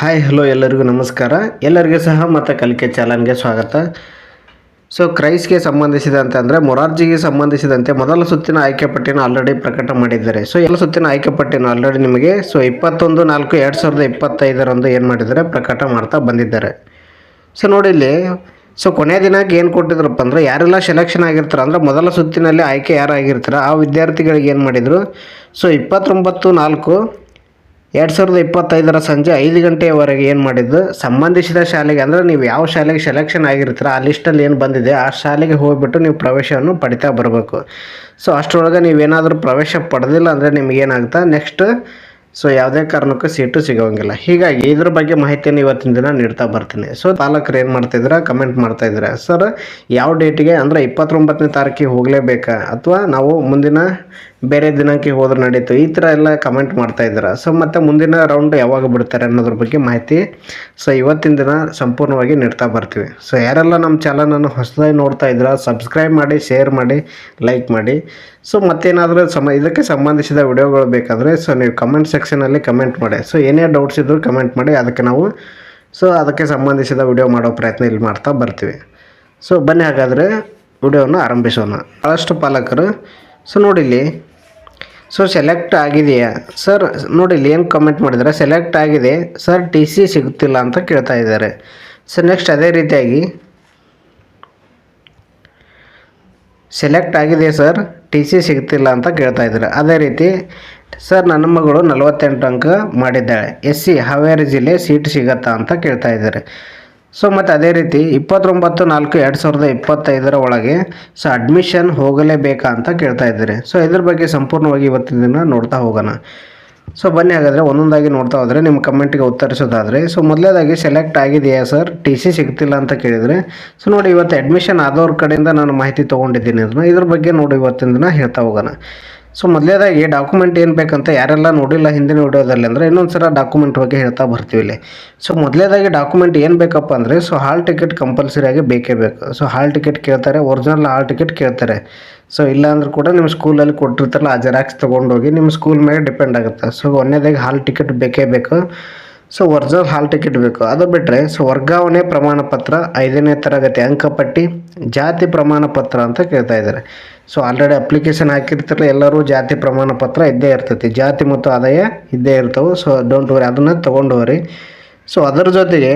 Hi hello ಎಲ್ಲರಿಗೂ ನಮಸ್ಕಾರ. ಎಲ್ಲರಿಗೂ ಸಹ ಮತ್ತು ಕಲಿಕೆ ಚಾಲನ್ಗೆ ಸ್ವಾಗತ. ಸೊ ಕ್ರೈಸ್ಗೆ ಸಂಬಂಧಿಸಿದಂತೆ ಅಂದರೆ ಮೊರಾರ್ಜಿಗೆ ಸಂಬಂಧಿಸಿದಂತೆ ಮೊದಲ ಸುತ್ತಿನ ಆಯ್ಕೆ ಪಟ್ಟಿನ ಆಲ್ರೆಡಿ ಪ್ರಕಟ ಮಾಡಿದ್ದಾರೆ. ಸೊ ಎಲ್ಲ ಸುತ್ತಿನ ಆಯ್ಕೆ ಪಟ್ಟಿನ ಆಲ್ರೆಡಿ ನಿಮಗೆ ಸೊ ಇಪ್ಪತ್ತೊಂದು ನಾಲ್ಕು ಎರಡು ಸಾವಿರದ ಇಪ್ಪತ್ತೈದರಂದು ಏನು ಮಾಡಿದ್ದಾರೆ, ಪ್ರಕಟ ಮಾಡ್ತಾ ಬಂದಿದ್ದಾರೆ. ಸೊ ನೋಡಿ ಇಲ್ಲಿ ಸೊ ಕೊನೆಯ ದಿನಕ್ಕೆ ಏನು ಕೊಟ್ಟಿದ್ರಪ್ಪ ಅಂದ್ರೆ, ಯಾರೆಲ್ಲ ಸೆಲೆಕ್ಷನ್ ಆಗಿರ್ತಾರೆ ಅಂದ್ರೆ, ಮೊದಲ ಸುತ್ತಿನಲ್ಲಿ ಆಯ್ಕೆ ಯಾರಾಗಿರ್ತಾರೆ, ಆ ವಿದ್ಯಾರ್ಥಿಗಳಿಗೆ ಏನು ಮಾಡಿದರು? ಸೊ ಇಪ್ಪತ್ತೊಂಬತ್ತು ನಾಲ್ಕು ಎರಡು ಸಾವಿರದ ಇಪ್ಪತ್ತೈದರ ಸಂಜೆ ಐದು ಗಂಟೆಯವರೆಗೆ ಏನು ಮಾಡಿದ್ದು? ಸಂಬಂಧಿಸಿದ ಶಾಲೆಗೆ ಅಂದರೆ ನೀವು ಯಾವ ಶಾಲೆಗೆ ಸೆಲೆಕ್ಷನ್ ಆಗಿರ್ತೀರ, ಆ ಲಿಸ್ಟಲ್ಲಿ ಏನು ಬಂದಿದೆ, ಆ ಶಾಲೆಗೆ ಹೋಗಿಬಿಟ್ಟು ನೀವು ಪ್ರವೇಶವನ್ನು ಪಡಿತಾ ಬರಬೇಕು. ಸೊ ಅಷ್ಟರೊಳಗೆ ನೀವೇನಾದರೂ ಪ್ರವೇಶ ಪಡೆದಿಲ್ಲ ಅಂದರೆ ನಿಮಗೇನಾಗುತ್ತೆ? ನೆಕ್ಸ್ಟ್ ಸೊ ಯಾವುದೇ ಕಾರಣಕ್ಕೂ ಸೀಟು ಸಿಗೋಂಗಿಲ್ಲ. ಹೀಗಾಗಿ ಇದ್ರ ಬಗ್ಗೆ ಮಾಹಿತಿಯನ್ನು ಇವತ್ತಿನ ದಿನ ನೀಡ್ತಾ ಬರ್ತೀನಿ. ಸೊ ಪಾಲಕರು ಏನು ಮಾಡ್ತಿದ್ದೀರಾ? ಕಮೆಂಟ್ ಮಾಡ್ತಾ ಸರ್ ಯಾವ ಡೇಟಿಗೆ ಅಂದರೆ ಇಪ್ಪತ್ತೊಂಬತ್ತನೇ ತಾರೀಕಿಗೆ ಹೋಗಲೇಬೇಕಾ? ಅಥವಾ ನಾವು ಮುಂದಿನ ಬೇರೆ ದಿನಕ್ಕೆ ಹೋದ್ರೆ ನಡೀತು. ಈ ಥರ ಎಲ್ಲ ಕಮೆಂಟ್ ಮಾಡ್ತಾ ಇದ್ದೀರಾ? ಸೊ ಮತ್ತು ಮುಂದಿನ ರೌಂಡ್ ಯಾವಾಗ ಬಿಡ್ತಾರೆ ಅನ್ನೋದ್ರ ಬಗ್ಗೆ ಮಾಹಿತಿ ಸೊ ಇವತ್ತಿನ ದಿನ ಸಂಪೂರ್ಣವಾಗಿ ನೀಡ್ತಾ ಬರ್ತೀವಿ. ಸೊ ಯಾರೆಲ್ಲ ನಮ್ಮ ಚಾನಲನ್ನು ಹೊಸದಾಗಿ ನೋಡ್ತಾ ಇದ್ದೀರಾ ಸಬ್ಸ್ಕ್ರೈಬ್ ಮಾಡಿ ಶೇರ್ ಮಾಡಿ ಲೈಕ್ ಮಾಡಿ. ಸೊ ಮತ್ತೇನಾದರೂ ಸಮ, ಇದಕ್ಕೆ ಸಂಬಂಧಿಸಿದ ವಿಡಿಯೋಗಳು ಬೇಕಾದರೆ ಸೊ ನೀವು ಕಮೆಂಟ್ ಸೆಕ್ಷನಲ್ಲಿ ಕಮೆಂಟ್ ಮಾಡಿ. ಸೊ ಏನೇ ಡೌಟ್ಸ್ ಇದ್ದರೂ ಕಮೆಂಟ್ ಮಾಡಿ, ಅದಕ್ಕೆ ನಾವು ಸೊ ಅದಕ್ಕೆ ಸಂಬಂಧಿಸಿದ ವಿಡಿಯೋ ಮಾಡೋ ಪ್ರಯತ್ನ ಇಲ್ಲಿ ಮಾಡ್ತಾ ಬರ್ತೀವಿ. ಸೊ ಬನ್ನಿ ಹಾಗಾದರೆ ವಿಡಿಯೋವನ್ನು ಆರಂಭಿಸೋಣ. ಭಾಳಷ್ಟು ಪಾಲಕರು ಸೊ ನೋಡಿಲ್ಲಿ ಸೊ ಸೆಲೆಕ್ಟ್ ಆಗಿದೆಯಾ? ಸರ್ ನೋಡಿ ಇಲ್ಲಿ ಏನು ಕಮೆಂಟ್ ಮಾಡಿದ್ದಾರೆ. ಸೆಲೆಕ್ಟ್ ಆಗಿದೆ. ಸರ್ ಟಿ ಸಿ ಸಿಗುತ್ತಿಲ್ಲ ಅಂತ ಕೇಳ್ತಾ ಇದ್ದಾರೆ. ಸರ್ ನೆಕ್ಸ್ಟ್ ಅದೇ ರೀತಿಯಾಗಿ. ಸೆಲೆಕ್ಟ್ ಆಗಿದೆ ಸರ್ ಟಿ ಸಿ ಸಿಗ್ತಿಲ್ಲ ಅಂತ ಕೇಳ್ತಾ ಇದ್ದಾರೆ. ಅದೇ ರೀತಿ ಸರ್ ನನ್ನ ಮಗಳು ನಲವತ್ತೆಂಟು ಅಂಕ ಮಾಡಿದ್ದಾಳೆ. ಎಸ್ ಸಿ ಹಾವೇರಿ ಜಿಲ್ಲೆ ಸೀಟ್ ಸಿಗತ್ತಾ ಅಂತ ಕೇಳ್ತಾ ಇದ್ದಾರೆ. ಸೊ ಮತ್ತು ಅದೇ ರೀತಿ ಇಪ್ಪತ್ತೊಂಬತ್ತು ನಾಲ್ಕು ಎರಡು ಸಾವಿರದ ಇಪ್ಪತ್ತೈದರ ಒಳಗೆ ಸೊ ಅಡ್ಮಿಷನ್ ಹೋಗಲೇಬೇಕಾ ಅಂತ ಕೇಳ್ತಾ ಇದ್ದಾರೆ. ಸೊ ಇದ್ರ ಬಗ್ಗೆ ಸಂಪೂರ್ಣವಾಗಿ ಇವತ್ತಿನ ನೋಡ್ತಾ ಹೋಗೋಣ. ಸೊ ಬನ್ನಿ ಹಾಗಾದರೆ ಒಂದೊಂದಾಗಿ ನೋಡ್ತಾ ಹೋದರೆ ನಿಮ್ಮ ಕಮೆಂಟ್ಗೆ ಉತ್ತರಿಸೋದಾದರೆ ಸೊ ಮೊದಲೇದಾಗಿ ಸೆಲೆಕ್ಟ್ ಆಗಿದೆಯಾ ಸರ್ ಟಿ ಸಿ ಸಿಗ್ತಿಲ್ಲ ಅಂತ ಕೇಳಿದರೆ ಸೊ ನೋಡಿ ಇವತ್ತು ಅಡ್ಮಿಷನ್ ಆದವ್ರ ಕಡೆಯಿಂದ ನಾನು ಮಾಹಿತಿ ತೊಗೊಂಡಿದ್ದೀನಿ ಅದನ್ನ ಇದ್ರ ಬಗ್ಗೆ ನೋಡಿ ಇವತ್ತಿನ ದಿನ ಹೇಳ್ತಾ ಹೋಗೋಣ. ಸೊ ಮೊದಲೇದಾಗಿ ಡಾಕ್ಯುಮೆಂಟ್ ಏನು ಬೇಕಂತ ಯಾರೆಲ್ಲ ನೋಡಿಲ್ಲ ಹಿಂದಿನ ವಿಡಿಯೋದಲ್ಲಿ ಅಂದರೆ ಇನ್ನೊಂದು ಸಲ ಡಾಕ್ಯುಮೆಂಟ್ ಬಗ್ಗೆ ಹೇಳ್ತಾ ಬರ್ತೀವಿ ಇಲ್ಲಿ. ಸೊ ಮೊದಲೇದಾಗಿ ಡಾಕ್ಯುಮೆಂಟ್ ಏನು ಬೇಕಪ್ಪ ಅಂದರೆ ಸೊ ಹಾಲ್ ಟಿಕೆಟ್ ಕಂಪಲ್ಸರಿಯಾಗಿ ಬೇಕೇ ಬೇಕು. ಸೊ ಹಾಲ್ ಟಿಕೆಟ್ ಕೇಳ್ತಾರೆ ಒರಿಜಿನಲ್ ಹಾಲ್ ಟಿಕೆಟ್ ಕೇಳ್ತಾರೆ. ಸೊ ಇಲ್ಲ ಕೂಡ ನಿಮ್ಮ ಸ್ಕೂಲಲ್ಲಿ ಕೊಟ್ಟಿರ್ತಾರಲ್ಲ, ಆ ಜೆರಾಕ್ಸ್ ತೊಗೊಂಡೋಗಿ ನಿಮ್ಮ ಸ್ಕೂಲ್ ಮೇಲೆ ಡಿಪೆಂಡ್ ಆಗುತ್ತೆ. ಸೊ ಒಂದನೇದಾಗಿ ಹಾಲ್ ಟಿಕೆಟ್ ಬೇಕೇ ಬೇಕು. ಸೊ ಒರಿಜಿನಲ್ ಹಾಲ್ ಟಿಕೆಟ್ ಬೇಕು. ಅದು ಬಿಟ್ಟರೆ ಸೊ ವರ್ಗಾವಣೆ ಪ್ರಮಾಣ ಪತ್ರ ಐದನೇ ತರಗತಿ ಅಂಕಪಟ್ಟಿ ಜಾತಿ ಪ್ರಮಾಣ ಪತ್ರ ಅಂತ ಕೇಳ್ತಾ ಇದ್ದಾರೆ. ಸೊ ಆಲ್ರೆಡಿ ಅಪ್ಲಿಕೇಶನ್ ಹಾಕಿರ್ತಾರಲ್ಲ, ಎಲ್ಲರೂ ಜಾತಿ ಪ್ರಮಾಣ ಪತ್ರ ಇದ್ದೇ ಇರ್ತೈತಿ. ಜಾತಿ ಮತ್ತು ಆದಾಯ ಇದ್ದೇ ಇರ್ತವೆ. ಸೊ ಡೋಂಟ್ ವರಿ ಅದನ್ನು ತೊಗೊಂಡು ಹೋಗ್ರಿ. ಸೊ ಅದರ ಜೊತೆಗೆ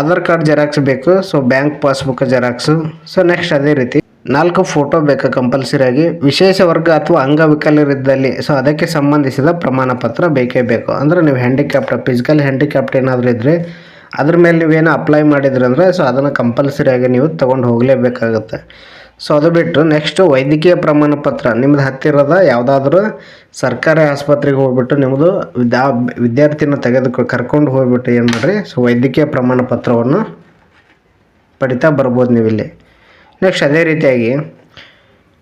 ಆಧಾರ್ ಕಾರ್ಡ್ ಜೆರಾಕ್ಸ್ ಬೇಕು. So bank passbook xerox. So next ಅದೇ ರೀತಿ ನಾಲ್ಕು ಫೋಟೋ ಬೇಕು ಕಂಪಲ್ಸರಿಯಾಗಿ ವಿಶೇಷ ವರ್ಗ ಅಥವಾ ಅಂಗವಿಕಲರಿದ್ದಲ್ಲಿ. ಸೊ ಅದಕ್ಕೆ ಸಂಬಂಧಿಸಿದ ಪ್ರಮಾಣ ಪತ್ರ ಬೇಕೇ ಬೇಕು. ಅಂದರೆ ನೀವು ಹ್ಯಾಂಡಿಕ್ಯಾಪ್ಟ್ ಫಿಸಿಕಲ್ ಹ್ಯಾಂಡಿಕ್ಯಾಪ್ಟ್ ಏನಾದರೂ ಇದ್ದರೆ ಅದ್ರ ಮೇಲೆ ನೀವೇನು ಅಪ್ಲೈ ಮಾಡಿದ್ರಿ ಅಂದರೆ ಸೊ ಅದನ್ನು ಕಂಪಲ್ಸರಿಯಾಗಿ ನೀವು ತೊಗೊಂಡು ಹೋಗಲೇಬೇಕಾಗುತ್ತೆ. ಸೊ ಅದು ಬಿಟ್ಟು ನೆಕ್ಸ್ಟು ವೈದ್ಯಕೀಯ ಪ್ರಮಾಣ ಪತ್ರ. ನಿಮ್ಮದು ಹತ್ತಿರದ ಯಾವುದಾದ್ರೂ ಸರ್ಕಾರಿ ಆಸ್ಪತ್ರೆಗೆ ಹೋಗ್ಬಿಟ್ಟು ನಿಮ್ಮದು ವಿದ್ಯಾ ವಿದ್ಯಾರ್ಥಿನ ತೆಗೆದು ಕರ್ಕೊಂಡು ಹೋಗ್ಬಿಟ್ಟು ಏನು ಮಾಡಿರಿ? ಸೊ ವೈದ್ಯಕೀಯ ಪ್ರಮಾಣ ಪತ್ರವನ್ನು ಪಡಿತಾ ಬರ್ಬೋದು ನೀವು ಇಲ್ಲಿ ನೆಕ್ಸ್ಟ್ ಅದೇ ರೀತಿಯಾಗಿ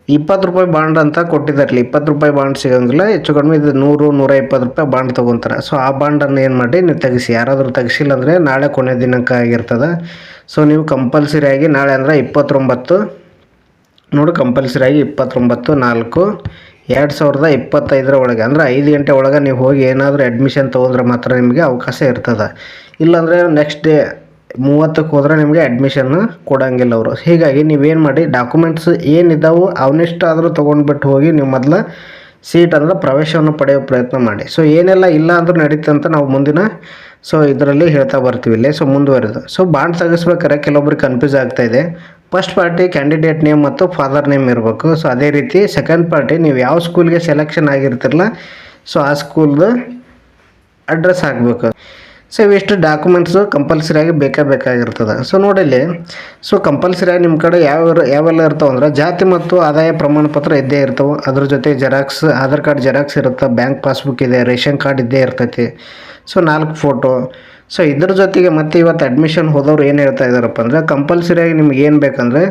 ಇಪ್ಪತ್ತು ರೂಪಾಯಿ ಬಾಂಡ್ ಅಂತ ಕೊಟ್ಟಿದ್ದಾರೆ ಇಪ್ಪತ್ತು ರೂಪಾಯಿ ಬಾಂಡ್ ಸಿಗೋಂಗಿಲ್ಲ, ಹೆಚ್ಚು ಕಡಿಮೆ ಇದು ನೂರು, ನೂರ ಇಪ್ಪತ್ತು ರೂಪಾಯಿ ಬಾಂಡ್ ತೊಗೊತಾರೆ. ಸೊ ಆ ಬಾಂಡನ್ನು ಏನು ಮಾಡಿ, ನೀವು ತೆಗಿಸಿ. ಯಾರಾದರೂ ತೆಗಿಸಿಲ್ಲ ಅಂದರೆ ನಾಳೆ ಕೊನೆ ದಿನಾಂಕ ಆಗಿರ್ತದೆ. ಸೊ ನೀವು ಕಂಪಲ್ಸರಿಯಾಗಿ ನಾಳೆ ಅಂದರೆ ಇಪ್ಪತ್ತೊಂಬತ್ತು, ನೋಡಿ ಕಂಪಲ್ಸರಿಯಾಗಿ ಇಪ್ಪತ್ತೊಂಬತ್ತು, ನಾಲ್ಕು, ಎರಡು ಸಾವಿರದ ಇಪ್ಪತ್ತೈದರ ಒಳಗೆ. ಅಂದರೆ ಐದು ಗಂಟೆ ಒಳಗೆ ನೀವು ಹೋಗಿ ಏನಾದರೂ ಅಡ್ಮಿಷನ್ ತೊಗೊಂಡ್ರೆ ಮಾತ್ರ ನಿಮಗೆ ಅವಕಾಶ ಇರ್ತದೆ. ಇಲ್ಲಾಂದರೆ ನೆಕ್ಸ್ಟ್ ಡೇ ಮೂವತ್ತಕ್ಕೆ ಹೋದರೆ ನಿಮಗೆ ಅಡ್ಮಿಷನ್ ಕೊಡೋಂಗಿಲ್ಲ ಅವರು. ಹೀಗಾಗಿ ನೀವೇನು ಮಾಡಿ ಡಾಕ್ಯುಮೆಂಟ್ಸ್ ಏನಿದ್ದಾವೆ ಅವನಿಷ್ಟಾದರೂ ತೊಗೊಂಡ್ಬಿಟ್ಟು ಹೋಗಿ ನೀವು ಮೊದಲು ಸೀಟ್ ಅಂದರೆ ಪ್ರವೇಶವನ್ನು ಪಡೆಯೋ ಪ್ರಯತ್ನ ಮಾಡಿ. ಸೊ ಏನೆಲ್ಲ ಇಲ್ಲ ಅಂದರೂ ನಡೀತಂತ ಅಂತ ನಾವು ಮುಂದಿನ ಸೊ ಇದರಲ್ಲಿ ಹೇಳ್ತಾ ಬರ್ತೀವಿ ಇಲ್ಲೇ. ಸೊ ಮುಂದುವರೆದು. ಸೊ ಬಾಂಡ್ ತೆಗಿಸ್ಬೇಕಾದ್ರೆ ಕೆಲವೊಬ್ರಿಗೆ ಕನ್ಫ್ಯೂಸ್ ಆಗ್ತಾ ಇದೆ. ಫಸ್ಟ್ ಪಾರ್ಟಿ ಕ್ಯಾಂಡಿಡೇಟ್ ನೇಮ್ ಮತ್ತು ಫಾದರ್ ನೇಮ್ ಇರಬೇಕು. ಸೊ ಅದೇ ರೀತಿ ಸೆಕೆಂಡ್ ಪಾರ್ಟಿ ನೀವು ಯಾವ ಸ್ಕೂಲ್ಗೆ ಸೆಲೆಕ್ಷನ್ ಆಗಿರ್ತಿರಲ್ಲ ಸೊ ಆ ಸ್ಕೂಲ್ದು ಅಡ್ರೆಸ್ ಹಾಕಬೇಕು. ಸೊ ಇವಿಷ್ಟು ಡಾಕ್ಯುಮೆಂಟ್ಸು ಕಂಪಲ್ಸರಿಯಾಗಿ ಬೇಕೇ ಬೇಕಾಗಿರ್ತದೆ. ಸೊ ನೋಡಿಲ್ಲಿ ಸೊ ಕಂಪಲ್ಸರಿಯಾಗಿ ನಿಮ್ಮ ಕಡೆ ಯಾವ ಯಾವೆಲ್ಲ ಇರ್ತಾವೆ ಅಂದ್ರೆ ಜಾತಿ ಮತ್ತು ಆದಾಯ ಪ್ರಮಾಣ ಪತ್ರ ಇದ್ದೇ ಇರ್ತವೆ. ಅದ್ರ ಜೊತೆ ಜೆರಾಕ್ಸ್, ಆಧಾರ್ ಕಾರ್ಡ್ ಜೆರಾಕ್ಸ್ ಇರುತ್ತೆ, ಬ್ಯಾಂಕ್ ಪಾಸ್ಬುಕ್ ಇದೆ, ರೇಷನ್ ಕಾರ್ಡ್ ಇದ್ದೇ ಇರ್ತೈತಿ. ಸೊ ನಾಲ್ಕು ಫೋಟೋ ಸೊ ಇದ್ರ ಜೊತೆಗೆ ಮತ್ತೆ ಇವತ್ತು ಅಡ್ಮಿಷನ್ ಹೋದವ್ರು ಏನು ಹೇಳ್ತಾ ಇದ್ದಾರಪ್ಪ ಅಂದರೆ ಕಂಪಲ್ಸರಿಯಾಗಿ ನಿಮ್ಗೆ ಏನು ಬೇಕಂದರೆ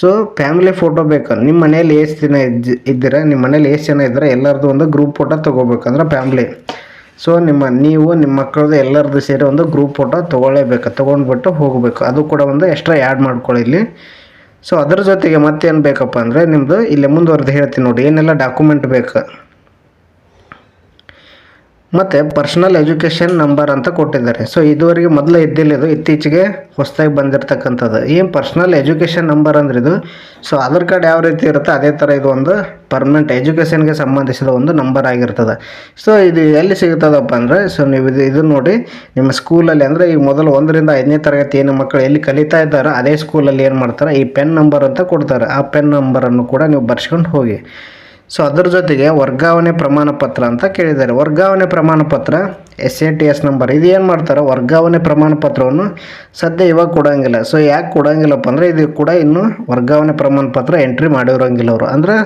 ಸೊ ಫ್ಯಾಮಿಲಿ ಫೋಟೋ ಬೇಕು ನಿಮ್ಮ ಮನೇಲಿ ಎಷ್ಟು ಇದ್ದ, ಇದ್ದೀರ ನಿಮ್ಮ ಮನೇಲಿ ಎಷ್ಟು ಜನ ಇದ್ದರೆ ಎಲ್ಲರದ್ದು ಒಂದು ಗ್ರೂಪ್ ಫೋಟೋ ತೊಗೋಬೇಕಂದ್ರೆ ಫ್ಯಾಮ್ಲಿ ಸೊ ನಿಮ್ಮ ನೀವು, ನಿಮ್ಮ ಮಕ್ಕಳದ್ದು ಎಲ್ಲರದ್ದು ಸೇರಿ ಒಂದು ಗ್ರೂಪ್ ಫೋಟೋ ತೊಗೊಳ್ಳೇಬೇಕು, ತೊಗೊಂಡ್ಬಿಟ್ಟು ಹೋಗಬೇಕು. ಅದು ಕೂಡ ಒಂದು ಎಕ್ಸ್ಟ್ರಾ ಆ್ಯಡ್ ಮಾಡ್ಕೊಳ್ಳಿ ಇಲ್ಲಿ. ಸೊ ಅದರ ಜೊತೆಗೆ ಮತ್ತೇನು ಬೇಕಪ್ಪ ಅಂದರೆ ನಿಮ್ಮದು ಇಲ್ಲಿ ಮುಂದುವರೆದು ಹೇಳ್ತೀನಿ ನೋಡಿ, ಏನೆಲ್ಲ ಡಾಕ್ಯುಮೆಂಟ್ ಬೇಕು? ಮತ್ತು ಪರ್ಸನಲ್ ಎಜುಕೇಷನ್ ನಂಬರ್ ಅಂತ ಕೊಟ್ಟಿದ್ದಾರೆ. ಸೊ ಇದುವರೆಗೆ ಮೊದಲು ಇದ್ದಿಲ್ಲ ಇದು. ಇತ್ತೀಚೆಗೆ ಹೊಸದಾಗಿ ಬಂದಿರತಕ್ಕಂಥದ್ದು. ಏನು ಪರ್ಸನಲ್ ಎಜುಕೇಷನ್ ನಂಬರ್ ಅಂದ್ರೆ ಇದು? ಸೊ ಆಧಾರ್ ಕಾರ್ಡ್ ಯಾವ ರೀತಿ ಇರುತ್ತೆ ಅದೇ ಥರ ಇದು ಒಂದು ಪರ್ಮನೆಂಟ್ ಎಜುಕೇಷನ್ಗೆ ಸಂಬಂಧಿಸಿದ ಒಂದು ನಂಬರ್ ಆಗಿರ್ತದೆ. ಸೊ ಇದು ಎಲ್ಲಿ ಸಿಗುತ್ತದಪ್ಪ ಅಂದರೆ ಸೊ ನೀವು ಇದು ಇದು ನೋಡಿ, ನಿಮ್ಮ ಸ್ಕೂಲಲ್ಲಿ ಅಂದರೆ ಈಗ ಮೊದಲು ಒಂದರಿಂದ ಐದನೇ ತರಗತಿ ಏನು ಮಕ್ಕಳು ಎಲ್ಲಿ ಕಲಿತಾ ಇದ್ದಾರೋ ಅದೇ ಸ್ಕೂಲಲ್ಲಿ ಏನು ಮಾಡ್ತಾರೆ? ಈ ಪೆನ್ ನಂಬರ್ ಅಂತ ಕೊಡ್ತಾರೆ. ಆ ಪೆನ್ ನಂಬರನ್ನು ಕೂಡ ನೀವು ಬರ್ಸ್ಕೊಂಡು ಹೋಗಿ. ಸೊ ಅದ್ರ ಜೊತೆಗೆ ವರ್ಗಾವಣೆ ಪ್ರಮಾಣ ಪತ್ರ ಅಂತ ಕೇಳಿದ್ದಾರೆ. ವರ್ಗಾವಣೆ ಪ್ರಮಾಣ ಪತ್ರ S A T S number ಇದು ಏನು ಮಾಡ್ತಾರೆ? ವರ್ಗಾವಣೆ ಪ್ರಮಾಣ ಪತ್ರವನ್ನು ಸದ್ಯ ಇವಾಗ ಕೊಡೋಂಗಿಲ್ಲ. ಸೊ ಯಾಕೆ ಕೊಡೋಂಗಿಲ್ಲಪ್ಪ ಅಂದರೆ, ಇದು ಕೂಡ ಇನ್ನೂ ವರ್ಗಾವಣೆ ಪ್ರಮಾಣ ಪತ್ರ ಎಂಟ್ರಿ ಮಾಡಿರೋಂಗಿಲ್ಲ ಅವರು. ಅಂದ್ರೆ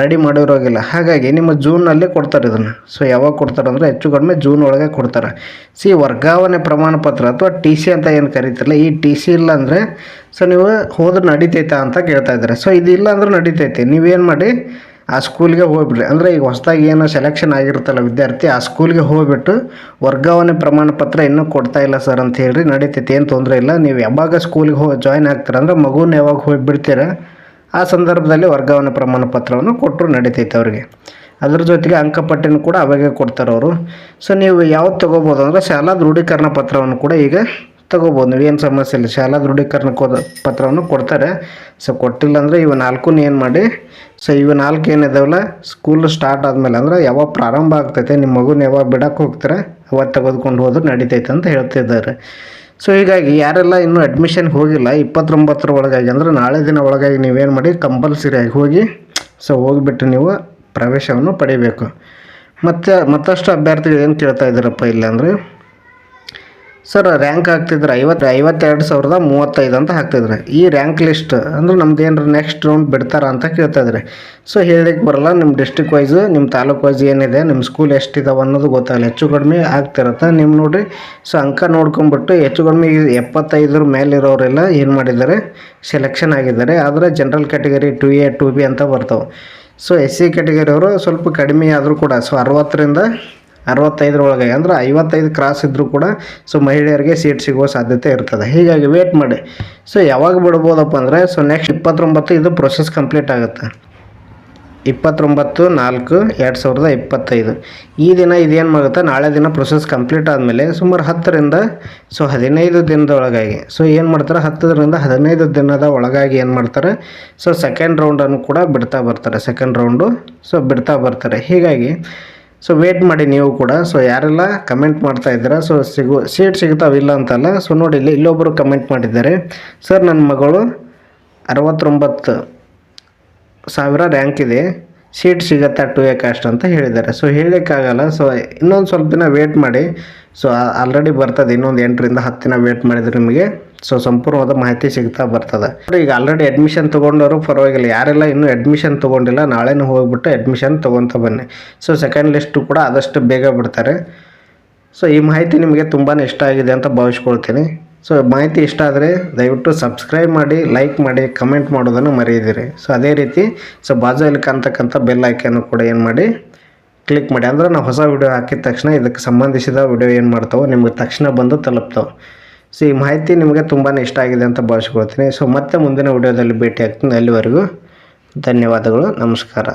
ರೆಡಿ ಮಾಡಿರೋಗಿಲ್ಲ. ಹಾಗಾಗಿ ನಿಮ್ಮ ಜೂನಲ್ಲಿ ಕೊಡ್ತಾರೆ ಇದನ್ನು. ಸೊ ಯಾವಾಗ ಕೊಡ್ತಾರೆ ಅಂದರೆ, ಹೆಚ್ಚು ಕಡಿಮೆ ಜೂನ್ ಒಳಗೆ ಕೊಡ್ತಾರೆ. ಸಿ ವರ್ಗಾವಣೆ ಪ್ರಮಾಣ ಪತ್ರ ಅಥವಾ ಟಿ ಸಿ ಅಂತ ಏನು ಕರಿತಿರಲ್ಲ, ಈ ಟಿ ಸಿ ಇಲ್ಲ ಅಂದರೆ ಸೊ ನೀವು ಹೋದ್ರೆ ನಡಿತೈತಾ ಅಂತ ಕೇಳ್ತಾ ಇದ್ದಾರೆ. ಸೊ ಇಲ್ಲ ಅಂದ್ರೆ ನಡಿತೈತೆ. ನೀವೇನು ಮಾಡಿ ಆ ಸ್ಕೂಲ್ಗೆ ಹೋಗ್ಬಿಡ್ರಿ. ಅಂದರೆ ಈಗ ಹೊಸದಾಗಿ ಏನು ಸೆಲೆಕ್ಷನ್ ಆಗಿರುತ್ತಲ್ಲ ವಿದ್ಯಾರ್ಥಿ, ಆ ಸ್ಕೂಲ್ಗೆ ಹೋಗ್ಬಿಟ್ಟು ವರ್ಗಾವಣೆ ಪ್ರಮಾಣ ಪತ್ರ ಇನ್ನೂ ಕೊಡ್ತಾ ಇಲ್ಲ ಸರ್ ಅಂತ ಹೇಳ್ರಿ. ನಡೀತೈತಿ, ಏನು ತೊಂದರೆ ಇಲ್ಲ. ನೀವು ಯಾವಾಗ ಸ್ಕೂಲ್ಗೆ ಹೋಗಿ ಜಾಯ್ನ್ ಆಗ್ತೀರ ಅಂದರೆ ಮಗುನ ಯಾವಾಗ ಹೋಗಿ ಬಿಡ್ತೀರ ಆ ಸಂದರ್ಭದಲ್ಲಿ ವರ್ಗಾವಣೆ ಪ್ರಮಾಣ ಪತ್ರವನ್ನು ಕೊಟ್ಟರು ನಡೀತೈತೆ ಅವ್ರಿಗೆ. ಅದ್ರ ಜೊತೆಗೆ ಅಂಕಪಟ್ಟಿನೂ ಕೂಡ ಅವಾಗೆ ಕೊಡ್ತಾರೆ ಅವರು ಸೊ ನೀವು ಯಾವ್ದು ತೊಗೋಬೋದು ಅಂದರೆ ಶಾಲಾ ದೃಢೀಕರಣ ಪತ್ರವನ್ನು ಕೂಡ ಈಗ ತೊಗೋಬೋದು. ನೀವು ಏನು ಸಮಸ್ಯೆ ಇಲ್ಲ. ಶಾಲಾ ದೃಢೀಕರಣ ಕೋ ಪತ್ರವನ್ನು ಕೊಡ್ತಾರೆ. ಸೊ ಕೊಟ್ಟಿಲ್ಲ ಅಂದರೆ ಇವು ನಾಲ್ಕು ಏನು ಮಾಡಿ ಸೊ ಇವು ನಾಲ್ಕು ಏನಿದಾವಲ್ಲ ಸ್ಕೂಲ್ ಸ್ಟಾರ್ಟ್ ಆದಮೇಲೆ ಅಂದರೆ ಯಾವಾಗ ಪ್ರಾರಂಭ ಆಗ್ತೈತೆ ನಿಮ್ಮ ಮಗುನ ಯಾವಾಗ ಬಿಡಕ್ಕೆ ಹೋಗ್ತಾರೆ ಅವತ್ತು ತೆಗೆದುಕೊಂಡು ಹೋದ್ರೆ ನಡೀತೈತೆ ಅಂತ ಹೇಳ್ತಿದ್ದಾರೆ. ಸೊ ಹೀಗಾಗಿ ಯಾರೆಲ್ಲ ಇನ್ನೂ ಅಡ್ಮಿಷನ್ಗೆ ಹೋಗಿಲ್ಲ, ಇಪ್ಪತ್ತೊಂಬತ್ತರ ಒಳಗಾಗಿ ಅಂದರೆ ನಾಳೆ ದಿನ ಒಳಗಾಗಿ ನೀವೇನು ಮಾಡಿ, ಕಂಪಲ್ಸರಿಯಾಗಿ ಹೋಗಿ ಸೊ ಹೋಗಿಬಿಟ್ಟು ನೀವು ಪ್ರವೇಶವನ್ನು ಪಡಿಬೇಕು. ಮತ್ತು ಮತ್ತಷ್ಟು ಅಭ್ಯರ್ಥಿಗಳು ಏನು ಕೇಳ್ತಾ ಇದ್ದಾರಪ್ಪ ಇಲ್ಲ ಅಂದರೆ ಸರ್ ರ್ಯಾಂಕ್ ಹಾಕ್ತಿದ್ರೆ. ಐವತ್ತು ಐವತ್ತೆರಡು ಸಾವಿರದ ಮೂವತ್ತೈದು ಅಂತ ಹಾಕ್ತಿದ್ರೆ. ಈ ರ್ಯಾಂಕ್ ಲಿಸ್ಟ್ ಅಂದ್ರೆ ನಮ್ದು ಏನಾರ ನೆಕ್ಸ್ಟ್ ರೌಂಡ್ ಬಿಡ್ತಾರ ಅಂತ ಕೇಳ್ತಾ ಇದ್ದಾರೆ ಸೊ ಹೇಳಿಕ್ಕೆ ಬರಲ್ಲ ನಿಮ್ಮ ಡಿಸ್ಟಿಕ್ ವೈಸ್ ನಿಮ್ಮ ತಾಲೂಕು ವೈಸ್ ಏನಿದೆ ನಿಮ್ಮ ಸ್ಕೂಲ್ ಎಷ್ಟಿದಾವೆ ಅನ್ನೋದು ಗೊತ್ತಾಗಲ್ಲ. ಹೆಚ್ಚು ಕಡಿಮೆ ಆಗ್ತಿರತ್ತೆ. ನಿಮ್ಮ ನೋಡಿರಿ ಸೊ ಅಂಕ ನೋಡ್ಕೊಂಬಿಟ್ಟು ಹೆಚ್ಚು ಕಡಿಮೆ ಎಪ್ಪತ್ತೈದರ ಮೇಲಿರೋರೆಲ್ಲ ಏನು ಮಾಡಿದ್ದಾರೆ ಸೆಲೆಕ್ಷನ್ ಆಗಿದ್ದಾರೆ. ಆದರೆ general category two A two B ಅಂತ ಬರ್ತಾವೆ. ಸೊ ಎಸ್ ಸಿ ಕ್ಯಾಟಗರಿಯವರು ಸ್ವಲ್ಪ ಕಡಿಮೆ ಆದರೂ ಕೂಡ ಸೊ ಅರವತ್ತರಿಂದ ಅರವತ್ತೈದರ ಒಳಗೆ, ಅಂದ್ರೆ ಐವತ್ತೈದು ಕ್ರಾಸ್ ಇದ್ದರೂ ಕೂಡ ಸೊ ಮಹಿಳೆಯರಿಗೆ ಸೀಟ್ ಸಿಗುವ ಸಾಧ್ಯತೆ ಇರ್ತದೆ. ಹೀಗಾಗಿ ವೇಟ್ ಮಾಡಿ. ಸೊ ಯಾವಾಗ ಬಿಡ್ಬೋದಪ್ಪ ಅಂದರೆ ಸೊ ನೆಕ್ಸ್ಟ್ ಇಪ್ಪತ್ತೊಂಬತ್ತು ಇದು ಪ್ರೊಸೆಸ್ ಕಂಪ್ಲೀಟ್ ಆಗುತ್ತೆ. ಇಪ್ಪತ್ತೊಂಬತ್ತು, ನಾಲ್ಕು, ಎರಡು ಸಾವಿರದ ಇಪ್ಪತ್ತೈದು. ಈ ದಿನ ಇದೇನು ಮಾಡುತ್ತೆ ನಾಳೆ ದಿನ ಪ್ರೊಸೆಸ್ ಕಂಪ್ಲೀಟ್ ಆದಮೇಲೆ ಸುಮಾರು ಹತ್ತರಿಂದ ಸೊ ಹದಿನೈದು ದಿನದ ಒಳಗಾಗಿ ಸೊ ಏನು ಮಾಡ್ತಾರೆ? ಹತ್ತರಿಂದ ಹದಿನೈದು ದಿನದ ಒಳಗಾಗಿ ಏನು ಮಾಡ್ತಾರೆ? ಸೊ ಸೆಕೆಂಡ್ ರೌಂಡನ್ನು ಕೂಡ ಬಿಡ್ತಾ ಬರ್ತಾರೆ. ಸೆಕೆಂಡ್ ರೌಂಡು ಸೊ ಬಿಡ್ತಾ ಬರ್ತಾರೆ. ಹೀಗಾಗಿ ಸೊ ವೇಟ್ ಮಾಡಿ ನೀವು ಕೂಡ. ಸೊ ಯಾರೆಲ್ಲ ಕಮೆಂಟ್ ಮಾಡ್ತಾ ಇದ್ದೀರಾ ಸೊ ಸಿಗು ಸೀಟ್ ಸಿಗ್ತಾವಿಲ್ಲ ಅಂತಲ್ಲ ಸೊ ನೋಡಿ ಇಲ್ಲಿ ಇಲ್ಲೊಬ್ಬರು ಕಮೆಂಟ್ ಮಾಡಿದ್ದಾರೆ. ಸರ್ ನನ್ನ ಮಗಳು ಅರವತ್ತೊಂಬತ್ತು ಸಾವಿರ ರ್ಯಾಂಕ್ ಇದೆ. ಸೀಟ್ ಸಿಗತ್ತಾ ಟು ಎ ಕಾಸ್ಟ್ ಅಂತ ಹೇಳಿದ್ದಾರೆ. ಸೊ ಹೇಳೋಕ್ಕಾಗಲ್ಲ. ಸೊ ಇನ್ನೊಂದು ಸ್ವಲ್ಪ ದಿನ ವೇಟ್ ಮಾಡಿ. ಸೊ ಆಲ್ರೆಡಿ ಬರ್ತದೆ, ಇನ್ನೊಂದು ಎಂಟರಿಂದ ಹತ್ತು ದಿನ ವೇಟ್ ಮಾಡಿದ್ರೆ ನಿಮಗೆ. ಸೊ ಸಂಪೂರ್ಣವಾದ ಮಾಹಿತಿ ಸಿಗ್ತಾ ಬರ್ತದೆ. ಈಗ ಆಲ್ರೆಡಿ ಅಡ್ಮಿಷನ್ ತೊಗೊಂಡವರು ಪರವಾಗಿಲ್ಲ. ಯಾರೆಲ್ಲ ಇನ್ನೂ ಅಡ್ಮಿಷನ್ ತೊಗೊಂಡಿಲ್ಲ, ನಾಳೆನೂ ಹೋಗ್ಬಿಟ್ಟು ಅಡ್ಮಿಷನ್ ತೊಗೊತ ಬನ್ನಿ. ಸೊ ಸೆಕೆಂಡ್ ಲಿಸ್ಟು ಕೂಡ ಆದಷ್ಟು ಬೇಗ ಬಿಡ್ತಾರೆ. ಸೊ ಈ ಮಾಹಿತಿ ನಿಮಗೆ ತುಂಬಾ ಇಷ್ಟ ಆಗಿದೆ ಅಂತ ಭಾವಿಸ್ಕೊಳ್ತೀನಿ. ಸೊ ಮಾಹಿತಿ ಇಷ್ಟ ಆದರೆ ದಯವಿಟ್ಟು ಸಬ್ಸ್ಕ್ರೈಬ್ ಮಾಡಿ ಲೈಕ್ ಮಾಡಿ ಕಮೆಂಟ್ ಮಾಡೋದನ್ನು ಮರೆಯದಿರಿ. ಸೊ ಅದೇ ರೀತಿ, ಸೊ ಬಾಜುಯಲ್ಲಿ ಕಾಣ್ತಕ್ಕಂಥ ಬೆಲ್ ಆಯ್ಕೆಯನ್ನು ಕೂಡ ಏನು ಮಾಡಿ ಕ್ಲಿಕ್ ಮಾಡಿ. ಅಂದ್ರೆ ನಾವು ಹೊಸ ವಿಡಿಯೋ ಹಾಕಿದ ತಕ್ಷಣ ಇದಕ್ಕೆ ಸಂಬಂಧಿಸಿದ ವಿಡಿಯೋ ಏನು ಮಾಡ್ತಾವೆ, ನಿಮಗೆ ತಕ್ಷಣ ಬಂದು ತಲುಪ್ತಾವೆ. ಸೊ ಈ ಮಾಹಿತಿ ನಿಮಗೆ ತುಂಬಾ ಇಷ್ಟ ಆಗಿದೆ ಅಂತ ಭಾವಿಸ್ಕೊಳ್ತೀನಿ. ಸೊ ಮತ್ತೆ ಮುಂದಿನ ವಿಡಿಯೋದಲ್ಲಿ ಭೇಟಿ ಆಗ್ತೀನಿ. ಅಲ್ಲಿವರೆಗೂ ಧನ್ಯವಾದಗಳು. ನಮಸ್ಕಾರ.